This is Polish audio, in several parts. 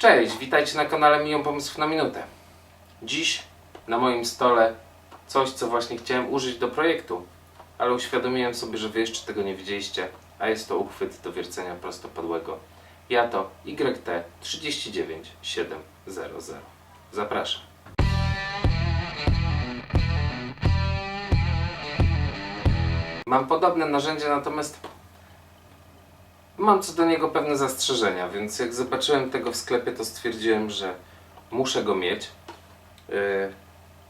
Cześć, witajcie na kanale Milion Pomysłów na Minutę. Dziś na moim stole coś, co właśnie chciałem użyć do projektu, ale uświadomiłem sobie, że wy jeszcze tego nie widzieliście, a jest to uchwyt do wiercenia prostopadłego. Ja to YT 39700. Zapraszam. Mam podobne narzędzie, natomiast mam co do niego pewne zastrzeżenia, więc jak zobaczyłem tego w sklepie, to stwierdziłem, że muszę go mieć. Yy,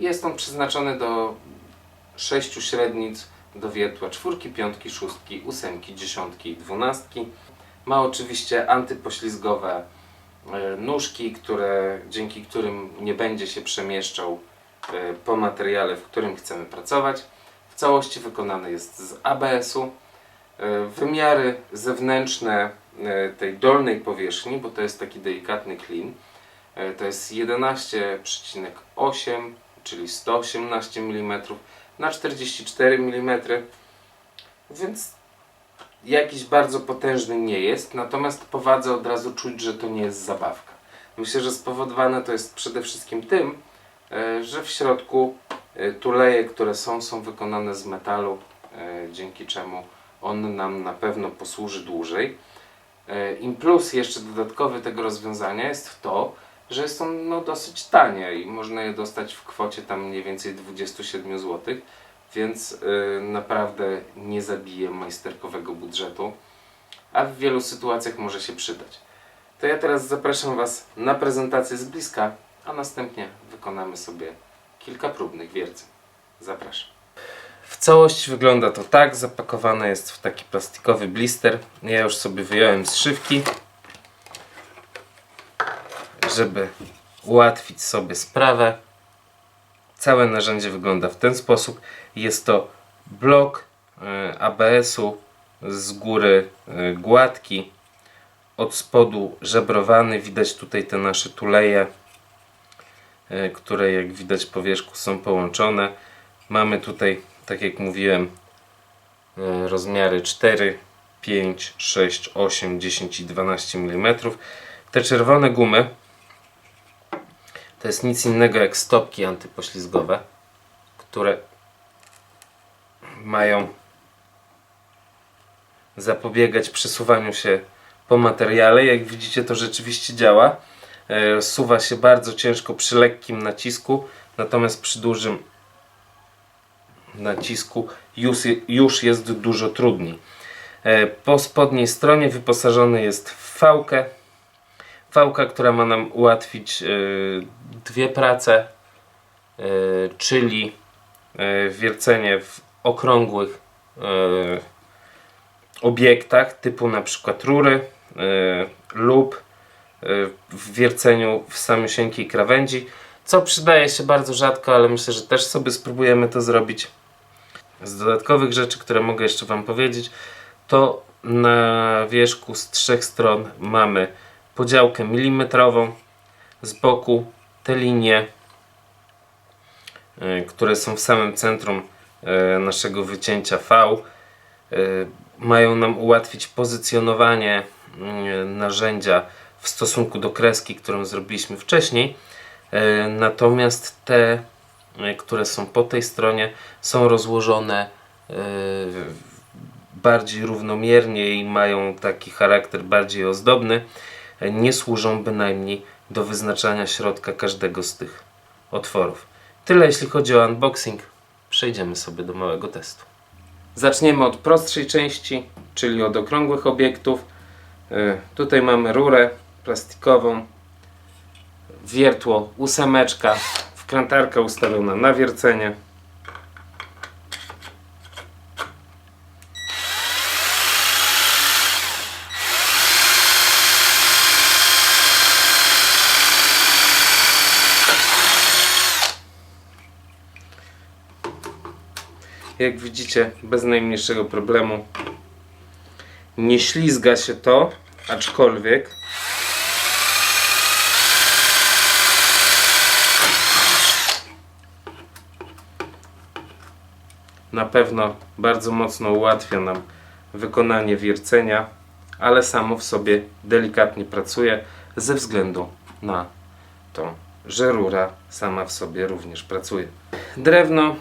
Jest on przeznaczony do sześciu średnic do wiertła czwórki, piątki, szóstki, ósemki, dziesiątki i dwunastki. Ma oczywiście antypoślizgowe yy, nóżki, które, dzięki którym nie będzie się przemieszczał yy, po materiale, w którym chcemy pracować. W całości wykonany jest z ABS-u. E, Wymiary zewnętrzne e, tej dolnej powierzchni, bo to jest taki delikatny klin, e, to jest 11,8, czyli 118 mm na 44 mm, więc jakiś bardzo potężny nie jest, natomiast po wadze od razu czuć, że to nie jest zabawka. Myślę, że spowodowane to jest przede wszystkim tym, że w środku tuleje, które są, są wykonane z metalu, dzięki czemu on nam na pewno posłuży dłużej. E, Im plus jeszcze dodatkowy tego rozwiązania jest to, że jest on no, dosyć tanie i można je dostać w kwocie tam mniej więcej 27 zł, więc e, naprawdę nie zabije majsterkowego budżetu, a w wielu sytuacjach może się przydać. To ja teraz zapraszam Was na prezentację z bliska, a następnie wykonamy sobie kilka próbnych wierceń. Zapraszam. W całości wygląda to tak, zapakowane jest w taki plastikowy blister. Ja już sobie wyjąłem z szywki, żeby ułatwić sobie sprawę. Całe narzędzie wygląda w ten sposób. Jest to blok e, ABS-u z góry e, gładki, od spodu żebrowany. Widać tutaj te nasze tuleje, e, które jak widać po wierzchu są połączone. Mamy tutaj, tak jak mówiłem, e, rozmiary 4, 5, 6, 8, 10 i 12 mm. Te czerwone gumy to jest nic innego jak stopki antypoślizgowe, które mają zapobiegać przesuwaniu się po materiale. Jak widzicie, to rzeczywiście działa. E, Suwa się bardzo ciężko przy lekkim nacisku, natomiast przy dużym nacisku już, już jest dużo trudniej. E, Po spodniej stronie wyposażony jest w fałkę. Fałka, która ma nam ułatwić e, dwie prace, e, czyli wiercenie w okrągłych obiektach typu na przykład rury lub w wierceniu w samiusieńkiej krawędzi, co przydaje się bardzo rzadko, ale myślę, że też sobie spróbujemy to zrobić. Z dodatkowych rzeczy, które mogę jeszcze Wam powiedzieć, to na wierzchu z trzech stron mamy podziałkę milimetrową, z boku te linie, e, które są w samym centrum e, naszego wycięcia V, e, mają nam ułatwić pozycjonowanie mm, narzędzia w stosunku do kreski, którą zrobiliśmy wcześniej. Natomiast te, które są po tej stronie, są rozłożone e, bardziej równomiernie i mają taki charakter bardziej ozdobny. E, Nie służą bynajmniej do wyznaczania środka każdego z tych otworów. Tyle jeśli chodzi o unboxing. Przejdziemy sobie do małego testu. Zaczniemy od prostszej części, czyli od okrągłych obiektów. E, Tutaj mamy rurę plastikową, wiertło ósemeczka, wkrętarka ustawiona na wiercenie. Jak widzicie, bez najmniejszego problemu nie ślizga się to, aczkolwiek na pewno bardzo mocno ułatwia nam wykonanie wiercenia, ale samo w sobie delikatnie pracuje ze względu na tą, że rura sama w sobie również pracuje. Drewno,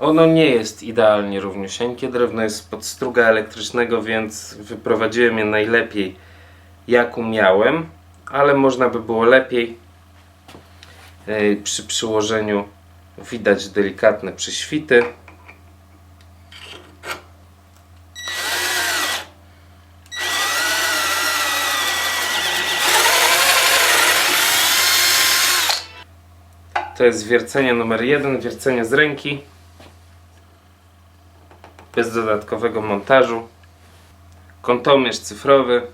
ono nie jest idealnie równiusieńkie. Drewno jest pod struga elektrycznego, więc wyprowadziłem je najlepiej jak umiałem, ale można by było lepiej. Yy, Przy przyłożeniu widać delikatne przyświty. To jest wiercenie numer jeden, wiercenie z ręki. Bez dodatkowego montażu. Kątomierz cyfrowy.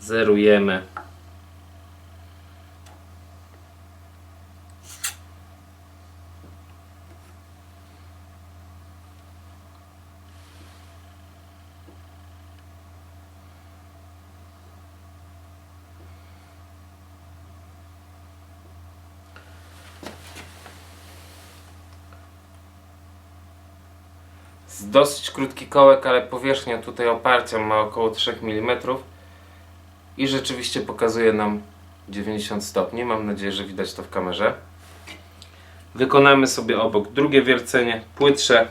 Zerujemy. Dosyć krótki kołek, ale powierzchnia tutaj oparcia ma około 3 mm i rzeczywiście pokazuje nam 90 stopni. Mam nadzieję, że widać to w kamerze. Wykonamy sobie obok drugie wiercenie, płytsze.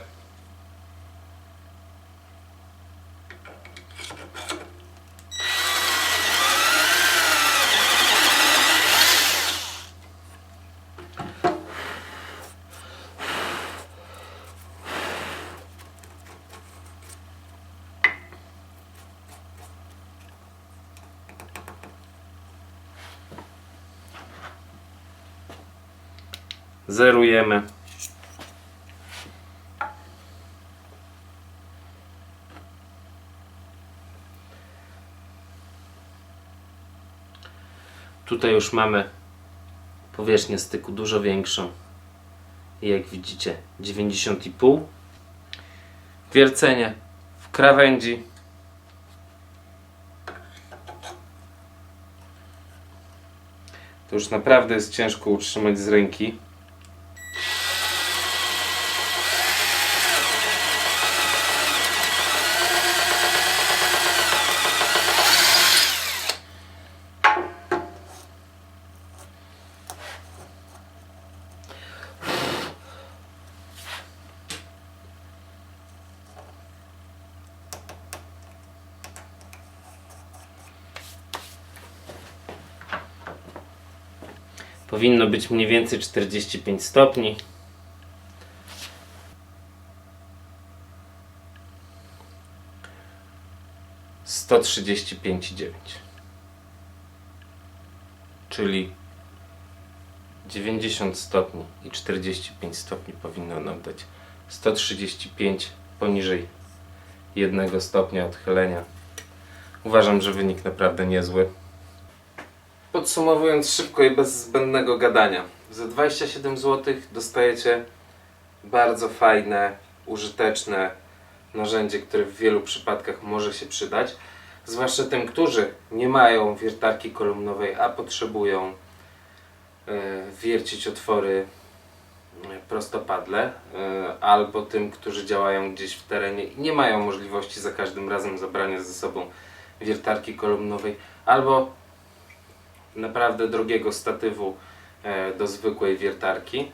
Zerujemy. Tutaj już mamy powierzchnię styku dużo większą. Jak widzicie 90,5. Wiercenie w krawędzi. To już naprawdę jest ciężko utrzymać z ręki. Powinno być mniej więcej 45 stopni. Sto trzydzieści pięć dziewięć. Czyli 90 stopni i 45 stopni powinno nam dać 135 poniżej jednego stopnia odchylenia. Uważam, że wynik naprawdę niezły. Podsumowując szybko i bez zbędnego gadania. Za 27 zł dostajecie bardzo fajne, użyteczne narzędzie, które w wielu przypadkach może się przydać. Zwłaszcza tym, którzy nie mają wiertarki kolumnowej, a potrzebują e, wiercić otwory e, prostopadle, e, albo tym, którzy działają gdzieś w terenie i nie mają możliwości za każdym razem zabrania ze sobą wiertarki kolumnowej, albo naprawdę drogiego statywu e, do zwykłej wiertarki.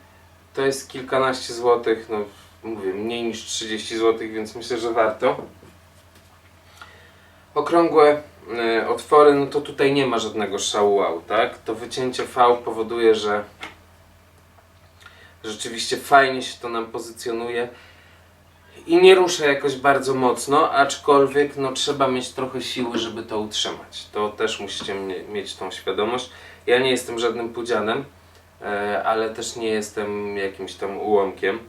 To jest kilkanaście złotych, no mówię, mniej niż 30 złotych, więc myślę, że warto. Okrągłe e, otwory, no to tutaj nie ma żadnego szału tak? To wycięcie V powoduje, że rzeczywiście fajnie się to nam pozycjonuje i nie rusza jakoś bardzo mocno, aczkolwiek no, trzeba mieć trochę siły, żeby to utrzymać. To też musicie mie- mieć tą świadomość. Ja nie jestem żadnym pudzianem, e, ale też nie jestem jakimś tam ułomkiem,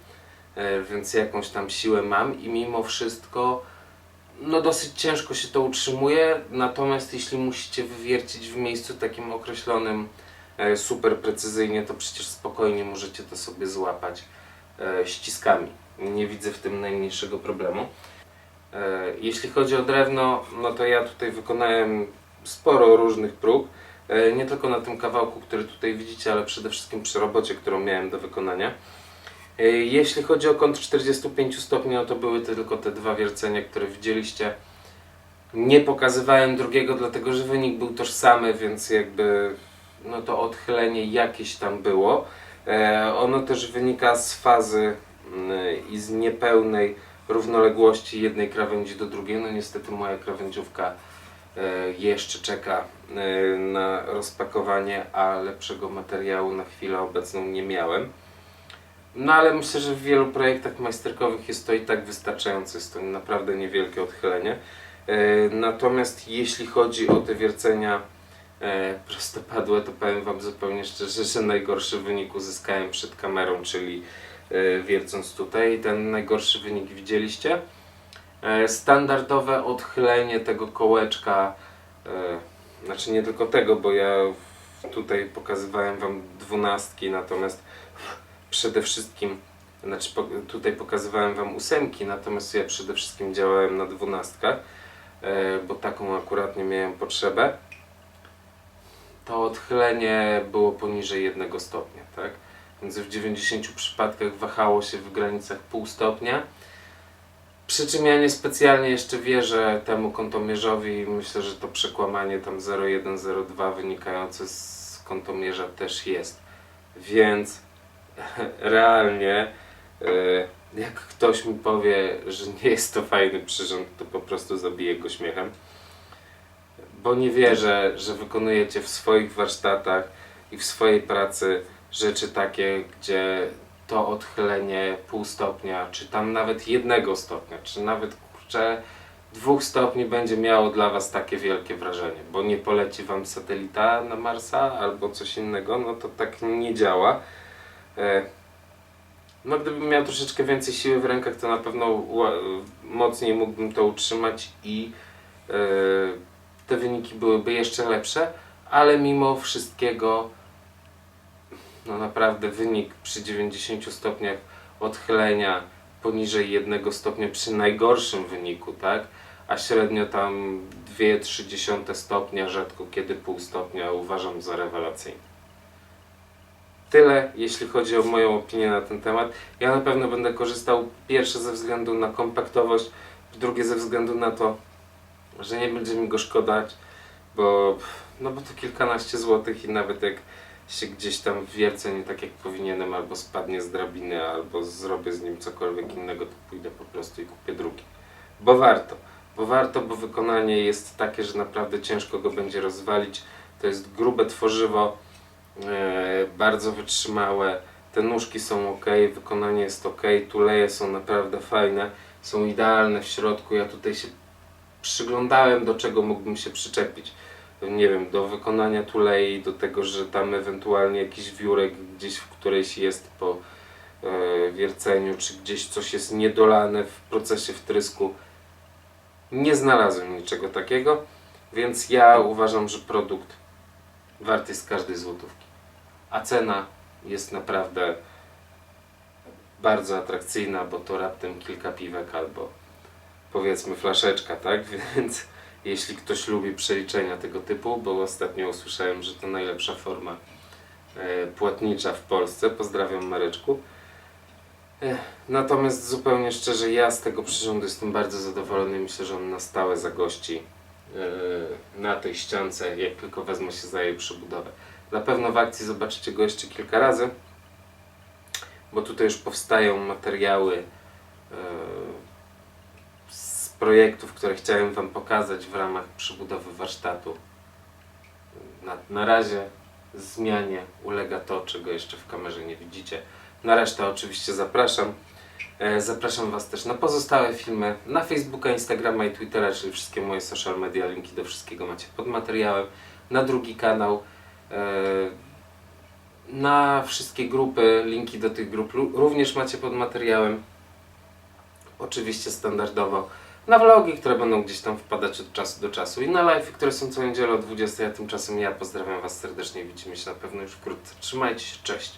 e, więc jakąś tam siłę mam i mimo wszystko no dosyć ciężko się to utrzymuje, natomiast jeśli musicie wywiercić w miejscu takim określonym e, super precyzyjnie, to przecież spokojnie możecie to sobie złapać ściskami. Nie widzę w tym najmniejszego problemu. E, Jeśli chodzi o drewno, no to ja tutaj wykonałem sporo różnych prób. E, Nie tylko na tym kawałku, który tutaj widzicie, ale przede wszystkim przy robocie, którą miałem do wykonania. E, Jeśli chodzi o kąt 45 stopni, no to były tylko te dwa wiercenia, które widzieliście. Nie pokazywałem drugiego, dlatego że wynik był tożsamy, więc jakby no to odchylenie jakieś tam było. E, ono też wynika z fazy mm, i z niepełnej równoległości jednej krawędzi do drugiej. No niestety moja krawędziówka e, jeszcze czeka e, na rozpakowanie, a lepszego materiału na chwilę obecną nie miałem. No ale myślę, że w wielu projektach majsterkowych jest to i tak wystarczające, jest to naprawdę niewielkie odchylenie. Natomiast jeśli chodzi o te wiercenia e, prostopadłe, to powiem Wam zupełnie szczerze, że najgorszy wynik uzyskałem przed kamerą, czyli e, wiercąc tutaj. Ten najgorszy wynik widzieliście. E, Standardowe odchylenie tego kołeczka, e, znaczy nie tylko tego, bo ja tutaj pokazywałem Wam dwunastki, natomiast przede wszystkim, znaczy tutaj pokazywałem Wam ósemki, natomiast ja przede wszystkim działałem na dwunastkach, e, bo taką akurat nie miałem potrzebę. To odchylenie było poniżej jednego stopnia, tak? Więc w 90 przypadkach wahało się w granicach pół stopnia. Przy czym ja niespecjalnie jeszcze wierzę temu kątomierzowi i myślę, że to przekłamanie tam 0,1-0,2 wynikające z kątomierza też jest. Więc realnie e, jak ktoś mi powie, że nie jest to fajny przyrząd, to po prostu zabiję go śmiechem. Bo nie wierzę, że wykonujecie w swoich warsztatach i w swojej pracy rzeczy takie, gdzie to odchylenie pół stopnia, czy tam nawet jednego stopnia, czy nawet kurczę dwóch stopni będzie miało dla Was takie wielkie wrażenie, bo nie poleci Wam satelita na Marsa albo coś innego, no to tak nie działa. E, No gdybym miał troszeczkę więcej siły w rękach, to na pewno mocniej mógłbym to utrzymać i e, te wyniki byłyby jeszcze lepsze, ale mimo wszystkiego no naprawdę wynik przy 90 stopniach odchylenia poniżej 1 stopnia przy najgorszym wyniku, tak? A średnio tam 2,3 stopnia, rzadko kiedy pół stopnia uważam za rewelacyjny. Tyle, jeśli chodzi o moją opinię na ten temat. Ja na pewno będę korzystał pierwsze ze względu na kompaktowość, drugie ze względu na to, że nie będzie mi go szkodać, bo, no bo to kilkanaście złotych i nawet jak się gdzieś tam wiercę nie tak jak powinienem, albo spadnie z drabiny, albo zrobię z nim cokolwiek innego, to pójdę po prostu i kupię drugi. Bo warto. Bo warto, bo wykonanie jest takie, że naprawdę ciężko go będzie rozwalić. To jest grube tworzywo, e, bardzo wytrzymałe. Te nóżki są ok, wykonanie jest ok, tuleje są naprawdę fajne, są idealne w środku. Ja tutaj się przyglądałem, do czego mógłbym się przyczepić. Nie wiem, do wykonania tulei, do tego, że tam ewentualnie jakiś wiórek gdzieś w którejś jest po e, wierceniu, czy gdzieś coś jest niedolane w procesie wtrysku. Nie znalazłem niczego takiego, więc ja uważam, że produkt wart jest każdej złotówki. A cena jest naprawdę bardzo atrakcyjna, bo to raptem kilka piwek albo powiedzmy flaszeczka, tak? Więc jeśli ktoś lubi przeliczenia tego typu, bo ostatnio usłyszałem, że to najlepsza forma e, płatnicza w Polsce, pozdrawiam Mareczku. Ech, Natomiast zupełnie szczerze, ja z tego przyrządu jestem bardzo zadowolony myślę, że on na stałe zagości e, na tej ściance, jak tylko wezmę się za jej przebudowę. Na pewno w akcji zobaczycie go jeszcze kilka razy, bo tutaj już powstają materiały e, projektów, które chciałem Wam pokazać w ramach przebudowy warsztatu. Na, na razie zmianie ulega to, czego jeszcze w kamerze nie widzicie. Na resztę oczywiście zapraszam. E, Zapraszam Was też na pozostałe filmy na Facebooka, Instagrama i Twittera, czyli wszystkie moje social media. Linki do wszystkiego macie pod materiałem. Na drugi kanał. e, Na wszystkie grupy, linki do tych grup również macie pod materiałem. Oczywiście standardowo. Na vlogi, które będą gdzieś tam wpadać od czasu do czasu. I na live, które są co niedzielę o 20. A tymczasem ja pozdrawiam Was serdecznie. Widzimy się na pewno już wkrótce. Trzymajcie się, cześć.